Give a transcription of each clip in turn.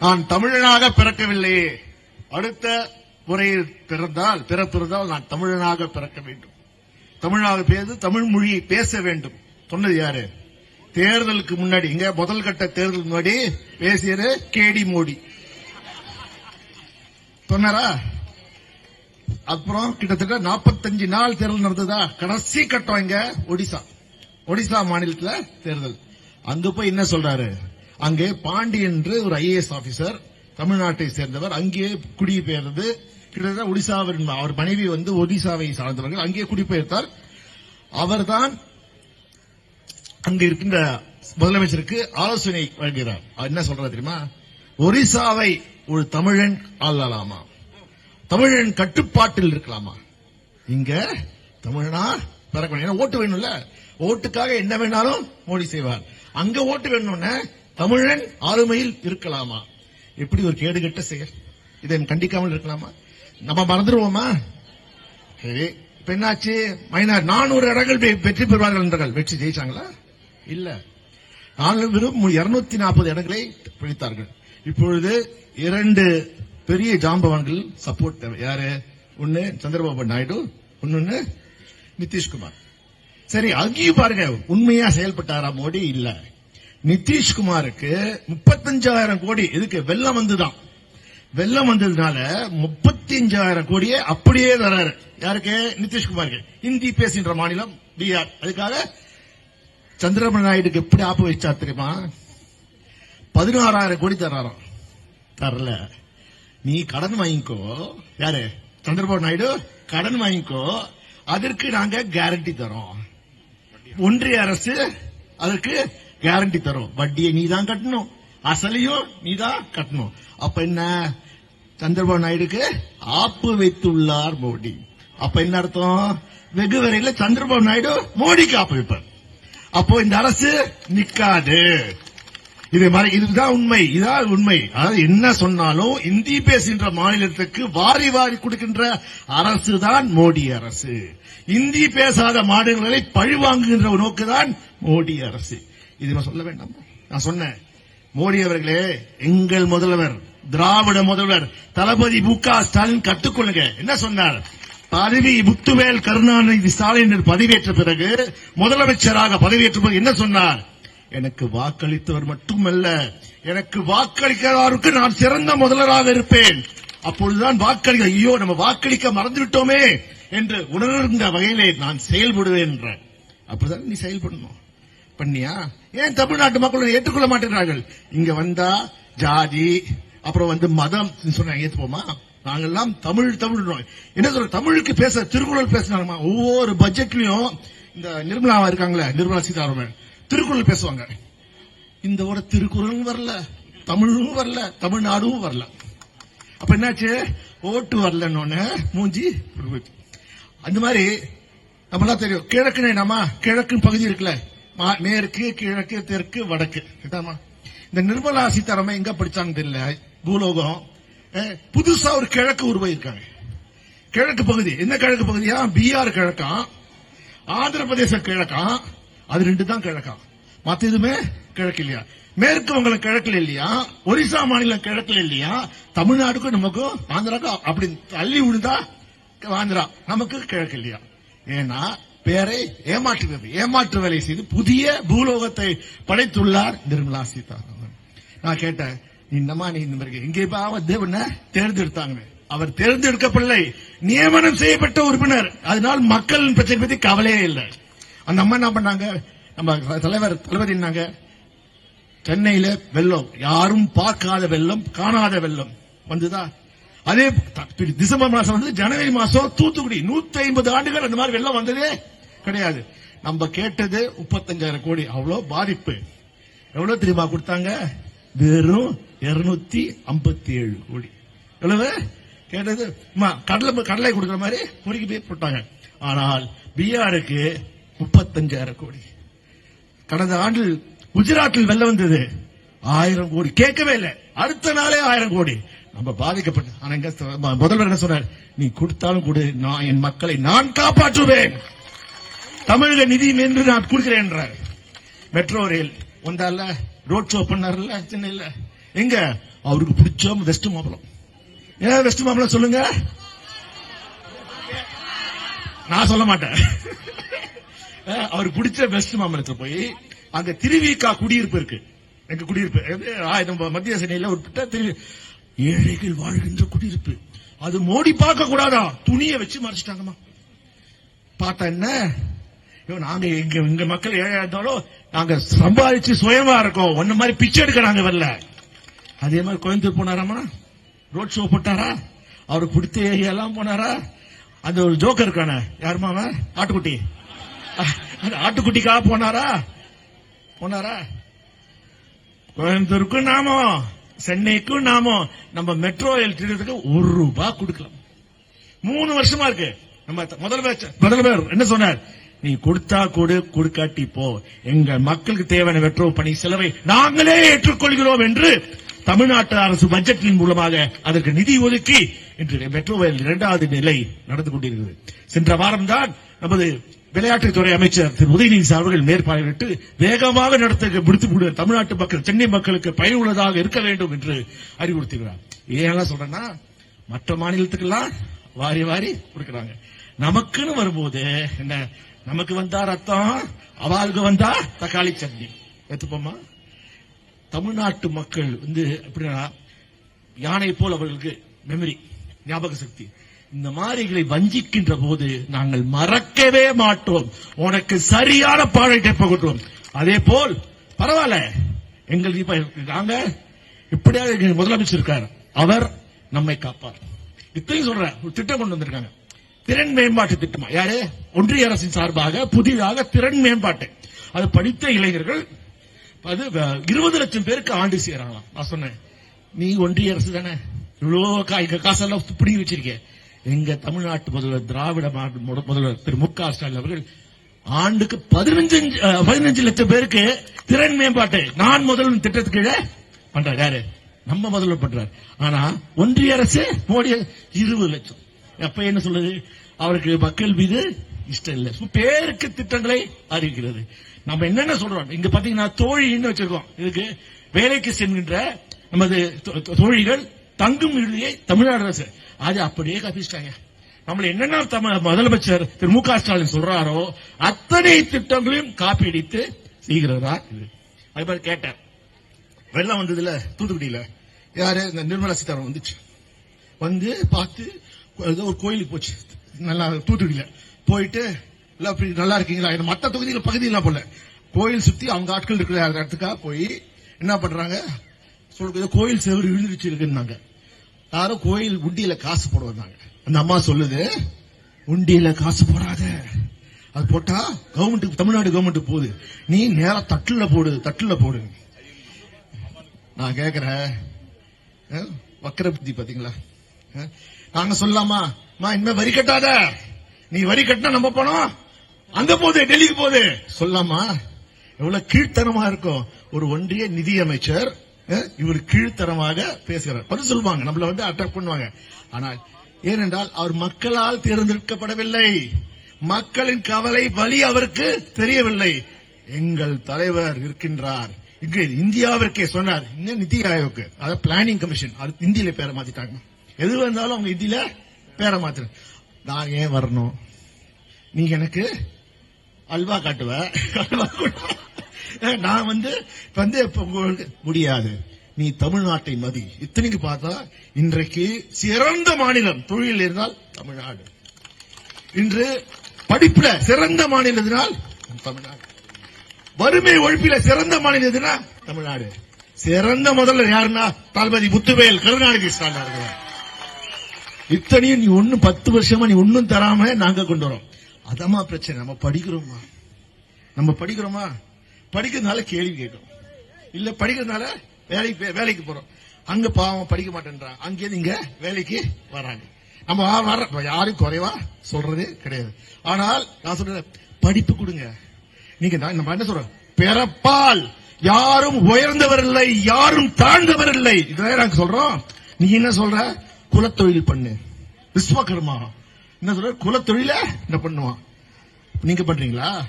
நான் தமிழனாக பிறக்கவில்லையே அடுத்த முறையில் பிறந்தால் பிறப்பிருந்தால் நான் தமிழனாக பிறக்க வேண்டும். தமிழாக பேசு தமிழ் மொழியை பேச வேண்டும். சொன்னது யாரு? தேர்தலுக்கு முன்னாடி இங்க முதல் கட்ட தேர்தல் முன்னாடி பேசியது கேடி மோடி. சொன்னாரா? அப்புறம் கிட்டத்தட்ட 45 நாள் தேர்தல் நடந்ததா? கடைசி கட்டம் இங்க ஒடிசா. ஒடிசா மாநிலத்தில் தேர்தல். அங்க போய் என்ன சொல்றாரு? அங்கே பாண்டி என்று ஒரு ஐஏஎஸ் ஆபீசர் தமிழ்நாட்டை சேர்ந்தவர். அங்கே குடிபெயர்ந்து கிட்டத்தட்ட ஒடிசாவின் அவர் மனைவி வந்து ஒடிசாவை சார்ந்தவர்கள். அங்கே குடிபெயர்த்தார். அவர்தான் அங்கு இருக்கின்ற முதலமைச்சருக்கு ஆலோசனை வழங்குகிறார். அவர் என்ன சொல்றாரு தெரியுமா? ஒரிசாவை ஒரு தமிழன் ஆளலாமா? தமிழன் கட்டுப்பாட்டில் இருக்கலாமா? இங்க தமிழனா பிறக்க ஓட்டு வேணும்ல. ஓட்டுக்காக என்ன வேணாலும் மோடி செய்வார். அங்க ஓட்டு வேணும்னு தமிழன் ஆளுமையில் இருக்கலாமா? எப்படி ஒரு கேடுகட்ட செயல். இதை கண்டிக்காமல் இருக்கலாமா? நம்ம மறந்துடுவோமா? சரி இப்ப என்னாச்சு? மைனார் நானூறு இடங்கள் வெற்றி பெறுவார்கள் என்றார்கள். வெற்றி ஜெயிச்சாங்களா? இல்ல. நானும் வெறும் இருநூத்தி நாற்பது இடங்களை பிடித்தார்கள். இப்பொழுது இரண்டு பெரிய ஜாம்பவான்கள் சப்போர்ட் தேவை. யாரு? ஒன்னு சந்திரபாபு நாயுடு ஒன்னு நிதிஷ்குமார். சரி அங்கேயும் பாருங்க. உண்மையா செயல்பட்டாரா மோடி? இல்ல. நிதிஷ்குமாருக்கு முப்பத்தஞ்சாயிரம் கோடி. இதுக்கு வெள்ளம் வந்துதான் வெள்ளம் வந்ததுனால முப்பத்தி அஞ்சாயிரம் கோடியே அப்படியே தராரு. யாருக்கு? நிதிஷ்குமாருக்கு. ஹிந்தி பேசுகின்ற மாநிலம் பீகார். அதுக்காக சந்திரபாபு நாயுடுக்கு எப்படி ஆப்பு வச்சார் தெரியுமா? பதினாறாயிரம் கோடி தராராம். தரல. நீ கடன் வாங்கிக்கோ. யாரு? சந்திரபாபு நாயுடு கடன் வாங்கிக்கோ. அதற்கு நாங்க கேரண்டி தரோம். ஒன்றிய அரசு அதற்கு கேரண்டி தரும். வட்டியை நீ தான் கட்டணும். அசலையும் நீ தான் கட்டணும். அப்ப என்ன? சந்திரபாபு நாயுடுக்கு ஆப்பு வைத்துள்ளார் மோடி. அப்ப என்ன அர்த்தம்? வெகு வரையில சந்திரபாபு நாயுடு மோடிக்கு ஆப்பு வைப்பார். அப்போ இந்த அரசு நிக்காது. இது மாதிரி இதுதான் உண்மை. இதான் உண்மை. அதாவது என்ன சொன்னாலும் இந்தி பேசுகின்ற மாநிலத்துக்கு வாரி வாரி கொடுக்கின்ற அரசு தான் மோடி அரசு. இந்தி பேசாத மாநிலங்களை பழிவாங்குகின்ற நோக்கு தான் மோடி அரசு. இது நான் சொல்ல வேண்டாம். நான் சொன்னேன். மோடி அவர்களே எங்கள் முதல்வர் திராவிட முதல்வர் தளபதி மு க ஸ்டாலின் கற்றுக்கொள்ளுங்க என்ன சொன்னார்? பதவி முத்துவேல் கருணாநிதி ஸ்டாலின் பதவியேற்ற பிறகு முதலமைச்சராக பதவியேற்ற போது என்ன சொன்னார்? எனக்கு வாக்களித்தவர் மட்டுமல்ல எனக்கு வாக்களிக்கிறவருக்கு நான் சிறந்த முதல்வராக இருப்பேன். அப்பொழுதுதான் வாக்களிக்க ஐயோ நம்ம வாக்களிக்க மறந்துவிட்டோமே என்று உணர்ந்த வகையிலே நான் செயல்படுவேன் என்ற அப்படிதான் நீ செயல்படணும்? பண்ணியா? ஏன் தமிழ்நாட்டு மக்கள் ஏற்றுக்கொள்ள மாட்டேங்கிறார்கள்? இங்க வந்தா ஜாதி அப்புறம் வந்து மதம் சொன்னாங்க ஏத்துப்போமா? நாங்கெல்லாம் தமிழ் தமிழ் என்ன சொல்ற? தமிழுக்கு பேச திருக்குறள் பேசினாருமா ஒவ்வொரு பட்ஜெட்லயும் இந்த நிர்மலா இருக்காங்களே நிர்மலா சீதாராமன் திருக்குறள் பேசுவாங்க. இந்த ஒரு திருக்குறளும் வரல தமிழும் வரல தமிழ்நாடும் வரல. அப்ப என்னாச்சு? ஓட்டு வரலன்னு மூஞ்சி அந்த மாதிரி நம்மளா தெரியும். கிழக்குனே நம்ம கிழக்கு பகுதி இருக்குல்ல மேற்கு கிழக்கு தெற்கு வடக்கு. இந்த நிர்மலா சீதாராமன் எங்க படிச்சாங்க தெரியல. பூலோகம். புதுசா ஒரு கிழக்கு உருவாயிருக்காங்க கிழக்கு பகுதி. என்ன கிழக்கு பகுதியா? பீகார் கிழக்கா? ஆந்திர பிரதேச கிழக்கா? அது ரெண்டு தான் கிழக்கா. மத்த எதுவுமே கிழக்கு இல்லையா? மேற்கு வங்கம் கிழக்குல இல்லையா? ஒரிசா மாநிலம் கிழக்குல இல்லையா? தமிழ்நாடுக்கும் நமக்கும் ஆந்திராக்கும் அப்படி தள்ளி விழுந்தா ஆந்திரா நமக்கு கிழக்கு இல்லையா? ஏன்னா பேரை ஏமாற்று ஏமாற்று வேலை செய்து புதிய பூலோகத்தை படைத்துள்ளார் நிர்மலா சீதாராமன். நான் கேட்டேன் இன்னமா நீ இந்த மாதிரி எங்கே தேவனை தேர்ந்தெடுத்தாங்க அவர் தேர்ந்தெடுக்கப்படலை. நியமனம் செய்யப்பட்ட உறுப்பினர். அதனால் மக்கள் பிரச்சனை பத்தி கவலையே இல்லை. அந்த அம்மா என்ன பண்ணாங்க? நம்ம தலைவர் தளபதி என்னாங்க? சென்னையில வெள்ளம். யாரும் பார்க்காத வெள்ளம் காணாத வெள்ளம். வந்துதா? அதே டிசம்பர் மாசம் வந்து ஜனவரி மாசம் தூத்துக்குடி. 150 ஐம்பது ஆண்டுகள் அந்த மாதிரி வெள்ளம் வந்ததே. கிடையாது. நம்ம கேட்டது முப்பத்தஞ்சாயிரம் கோடி. அவ்வளவு பாதிப்பு. எவ்வளவு தெரியுமா கொடுத்தாங்க? வெறும் 257 ஐம்பத்தி ஏழு கோடி. எவ்வளவு? கேட்டது கடலை கடலை கொடுக்குற மாதிரி பொறுக்கி போய் போட்டாங்க. ஆனால் பீகாருக்கு முப்பத்தஞ்சாயிரம் கோடி. கடந்த ஆண்டு குஜராத்தில் வெள்ளம் வந்தது. ஆயிரம் கோடி. கேட்கவே இல்லை. அடுத்த நாளே ஆயிரம் கோடி. நம்ம பாதிக்கப்பட்ட ஆனா முதல்வர் என்ன சொன்னார்? நீ கொடுத்தாலும் கொடு. நான் என் மக்களை நான் காப்பாற்றுவேன். தமிழக நிதி என்று நான் கொடுக்கிறேன் என்றார். மெட்ரோ ரயில் வந்தால ரோட் ஷோ பண்ணார்ல சென்னையில. எங்க? அவருக்கு பிடிச்ச வெஸ்ட் மாம்பழம் ஏன் வெஸ்ட் மாம்பழம் சொல்லுங்க? நான் சொல்ல மாட்டேன். அவருக்கு பிடிச்ச வெஸ்ட் மாம்பழத்தை போய் அங்க திருவிக்கா குடியிருப்பு இருக்கு. எங்க குடியிருப்பு? மத்திய சென்னையில ஒரு திரு ஏழைகள் வாழ்கின்ற குடியிருப்பு. அது மோடி பார்க்க கூடாதா துணியை வச்சு மறைச்சிட்டாங்கம்மா. பார்த்தா என்ன? நாங்க எங்க எங்க மக்கள் ஏழையா இருந்தாலும் நாங்க சம்பாதிச்சு சுயமா இருக்கோம். ஒன்ன மாதிரி பிச்சை எடுக்கிறாங்க வரல. அதே மாதிரி கோயம்புத்தூர் போனாராமா ரோட் ஷோ போட்டாரா? அவருக்கு பிடித்த ஏரியா எல்லாம் போனாரா? அந்த ஒரு ஜோக்கர் இருக்கானே. யாருமா அவன்? ஆட்டுக்குட்டி. அந்த ஆட்டுக்குட்டிக்காக போனாரா? போனாரா? கோயம்புத்தூருக்கும் நாமம் சென்னைக்கும் நாமம். நம்ம மெட்ரோ ரயில் திட்டத்துக்கு ஒரு ரூபாய் கொடுக்கலாம். மூணு வருஷமா இருக்கு. நம்ம த- முதல்வர் முதல்வர் என்ன சொன்னார்? நீ கொடுத்தா கொடு கொடுக்காட்டி போ. எங்க மக்களுக்கு தேவையான வெற்றோ பணி செலவை நாங்களே ஏற்றுக்கொள்கிறோம் என்று தமிழ்நாட்டு அரசு பட்ஜெட்டின் மூலமாக அதற்கு நிதி ஒதுக்கி இன்று மெட்ரோ ரயில் இரண்டாவது நிலை நடந்து கொண்டிருக்கிறது. சென்ற வாரம் தான் நமது விளையாட்டுத்துறை அமைச்சர் திரு. உதயநிதி அவர்கள் மேற்பார்வையிட்டு வேகமாக நடத்த முடித்து தமிழ்நாட்டு மக்கள் சென்னை மக்களுக்கு பயனுள்ளதாக இருக்க வேண்டும் என்று அறிவுறுத்துகிறார். ஏன் சொல்றேன்னா மற்ற மாநிலத்துக்கெல்லாம் வாரி வாரி கொடுக்கிறாங்க. நமக்குன்னு வரும்போது என்ன நமக்கு வந்தா ரத்தம் அவளுக்கு வந்தா தக்காளி சட்னி. எடுத்துப்போமா தமிழ்நாட்டு மக்கள் வந்து எப்படின்னா யானை போல் அவர்களுக்கு மெமரி ஞாபக சக்தி. இந்த மாதிரிகளை வஞ்சிக்கின்ற போது நாங்கள் மறக்கவே மாட்டோம். உனக்கு சரியான பாடத்தை பகுட்டோம் அதே போல் பரவாயில்ல. எங்களுக்கு இப்ப நாங்க இப்படியாக முதலமைச்சர் இருக்கார். அவர் நம்மை காப்பார். இத்தையும் சொல்ற ஒரு திட்டம் கொண்டு வந்திருக்காங்க. திறன் மேம்பாட்டு திட்டமா? யாரு? ஒன்றிய அரசின் சார்பாக புதிதாக திறன் மேம்பாட்டு. அது படித்த இளைஞர்கள் அது இருபது லட்சம் பேருக்கு ஆண்டு சேரலாம் நான் சொன்னேன். நீ ஒன்றிய அரசு தானே? இவ்வளோ காசெல்லாம் பிடிங்கி வச்சிருக்க. எங்க தமிழ்நாட்டு முதல்வர் திராவிட மாநில முதல்வர் திரு மு க ஸ்டாலின் அவர்கள் ஆண்டுக்கு பதினஞ்சு பதினஞ்சு லட்சம் பேருக்கு திறன் மேம்பாட்டு. நான் முதல்வர் திட்டத்துக்கு கீழே பண்றாரு. யாரு? நம்ம முதல்வர் பண்றாரு. ஆனா ஒன்றிய அரசு மோடி இருபது லட்சம். அப்ப என்ன சொல்றது? அவருக்கு மக்கள் மீது இஷ்டம் இல்லை. பேருக்கு திட்டங்களை அறிவிக்கிறது. நம்ம என்னென்ன சொல்றோம்? இங்க பாத்தீங்கன்னா தோழின்னு வச்சிருக்கோம். இதுக்கு வேலைக்கு செல்கின்ற நமது தோழிகள் தங்கும் விடுதியை தமிழ்நாடு அரசு. அது அப்படியே கப்பிச்சிட்டாங்க நம்மள என்னென்ன தமிழ் முதலமைச்சர் திரு மு க ஸ்டாலின் சொல்றாரோ அத்தனை திட்டங்களையும் காப்பீடித்து செய்கிறதா இது. அது மாதிரி கேட்டேன். வெள்ளம் வந்ததுல தூத்துக்குடியில யாரு? இந்த நிர்மலா சீதாராமன் வந்துச்சு. வந்து பார்த்து ஏதோ ஒரு கோயிலுக்கு போச்சு. நல்லா தூத்துக்குடியில. போயிட்டு எல்லாம் அப்படி நல்லா இருக்கீங்களா? இது மற்ற தொகுதிகள் பகுதியெல்லாம் போல. கோயில் சுத்தி அவங்க ஆட்கள் இருக்கிற இடத்துக்காக போய் என்ன பண்றாங்க? சொல்றது ஏதோ கோயில் செவரு விழுந்துருச்சு இருக்குன்னாங்க. யாரும் கோயில் உண்டியில காசு போட வந்தாங்க. அந்த அம்மா சொல்லுது உண்டியில காசு போடாத. அது போட்டா கவர்மெண்ட் தமிழ்நாடு கவர்மெண்ட் போகுது. நீ நேரா தட்டுல போடு தட்டுல போடு. நான் கேக்குறேன். வக்கர புத்தி பாத்தீங்களா நாங்க சொல்லலாமா? இனிமே வரி கட்டாத. நீ வரி கட்டினா நம்ம பணம் அங்க போகுது டெல்லிக்கு போகுது. சொல்லலாமா? எவ்வளவு கீழ்த்தனமா இருக்கும் ஒரு ஒன்றிய நிதி அமைச்சர் இவர் கீழ்த்தரமாக பேசுகிறார். பதில் சொல்லுவாங்க நம்மள வந்து அட்டாக் பண்ணுவாங்க. ஆனால் ஏனென்றால் அவர் மக்களால் தேர்ந்தெடுக்கப்படவில்லை. மக்களின் கவலை வழி அவருக்கு தெரியவில்லை. எங்கள் தலைவர் இருக்கின்றார். இங்கு இந்தியாவிற்கே சொன்னார் இன்னும் நிதி ஆயோக்கு அதாவது பிளானிங் கமிஷன் அது இந்தியில பேரை மாத்திட்டாங்க எது வந்தாலும் அவங்க இதில் பேரை மாத்திர. நான் ஏன் வரணும்? நீ எனக்கு அல்வா காட்டுவ. அல்வா நான் வந்து வந்து உங்களுக்கு முடியாது. நீ தமிழ்நாட்டை மதி. இத்தனைக்கு பார்த்தா இன்றைக்கு சிறந்த மாநிலம். தொழில் இருந்தால் தமிழ்நாடு. இன்று படிப்புல சிறந்த மாநிலத்தினால் தமிழ்நாடு. வறுமை ஒழிப்பில சிறந்த மாநிலம் எதுனா தமிழ்நாடு. சிறந்த முதல்வர் யாருன்னா தளபதி முத்துவேல் கருணாநிதி ஸ்டாலின் அவர்கள். இத்தனையும் நீ ஒண்ணும் பத்து வருஷமா நீ ஒன்னும் தராம நாங்க கொண்டு வரோம். அதமா பிரச்சனை. நம்ம படிக்கிறோமா நம்ம படிக்கிறோமா? படிக்கிறதுனால கேள்வி கேட்கிறோம் இல்ல படிக்கிறதுனால வேலைக்கு வேலைக்கு போறோம். அங்க பாவம் படிக்க மாட்டேன்றான். அங்கே நீங்க வேலைக்கு வராங்க. நம்ம வா- யாரும் குறைவா சொல்றது கிடையாது. ஆனால் நான் சொல்றேன் படிப்பு கொடுங்க. நீங்க நான் நம்ம என்ன சொல்றோம்? பிறப்பால் யாரும் உயர்ந்தவர் இல்லை யாரும் தாழ்ந்தவர் இல்லை இதுதான் நாங்க சொல்றோம். நீ என்ன சொல்ற? குலத்தொழில் பண்ணு. விஸ்வகர்மா. என்ன சொல்ற? குலத்தொழில என்ன பண்ணுவான் நீங்க பண்றீங்களா?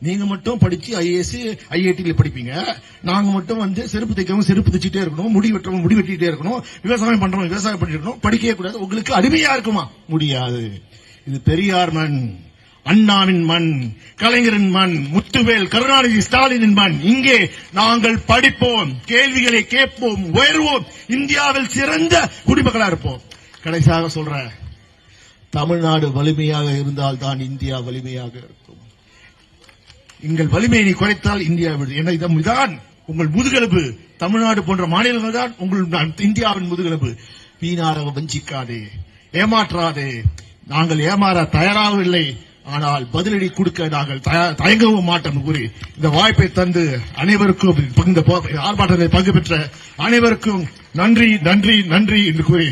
நீங்க மட்டும் படிச்சு ஐஏஎஸ் ஐஐடியில் படிப்பீங்க. நாங்க மட்டும் வந்து செருப்பு தைக்கவும் செருப்பு தைச்சிட்டே இருக்கணும். முடி வெட்டுறவங்க முடி வெட்டிட்டே இருக்கணும். விவசாயம் பண்றவங்க விவசாயம் பண்ணிட்டு இருக்கணும். படிக்கவே கூடாது. உங்களுக்கு அடிமையா இருக்குமா? முடியாது. இது பெரியார் மண். அண்ணாவின் மண் கலைஞரின் மண் முத்துவேல் கருணாநிதி ஸ்டாலினின் மண். இங்கே நாங்கள் படிப்போம் கேள்விகளை கேட்போம் உயர்வோம். இந்தியாவில் சிறந்த குடிமக்களா இருப்போம். கடைசியாக சொல்றேன் தமிழ்நாடு வலிமையாக இருந்தால் தான் இந்தியா வலிமையாக இருக்கும். எங்கள் வலிமையை நீ குறைத்தால் இந்தியா விடு. என்ன இதம் இதான் உங்கள் முதுகெலும்பு. தமிழ்நாடு போன்ற மாநிலங்கள் தான் உங்கள் இந்தியாவின் முதுகெலும்பு. வீணாக வஞ்சிக்காதே ஏமாற்றாதே. நாங்கள் ஏமாற தயாராகவில்லை. ஆனால் பதிலடி கொடுக்க நாங்கள் தயா- தயங்கவும் மாட்டோம் கூறி இந்த வாய்ப்பை தந்து அனைவருக்கும் இந்த ஆர்ப்பாட்டத்தில் பங்கு பெற்ற அனைவருக்கும் நன்றி நன்றி நன்றி என்று கூறி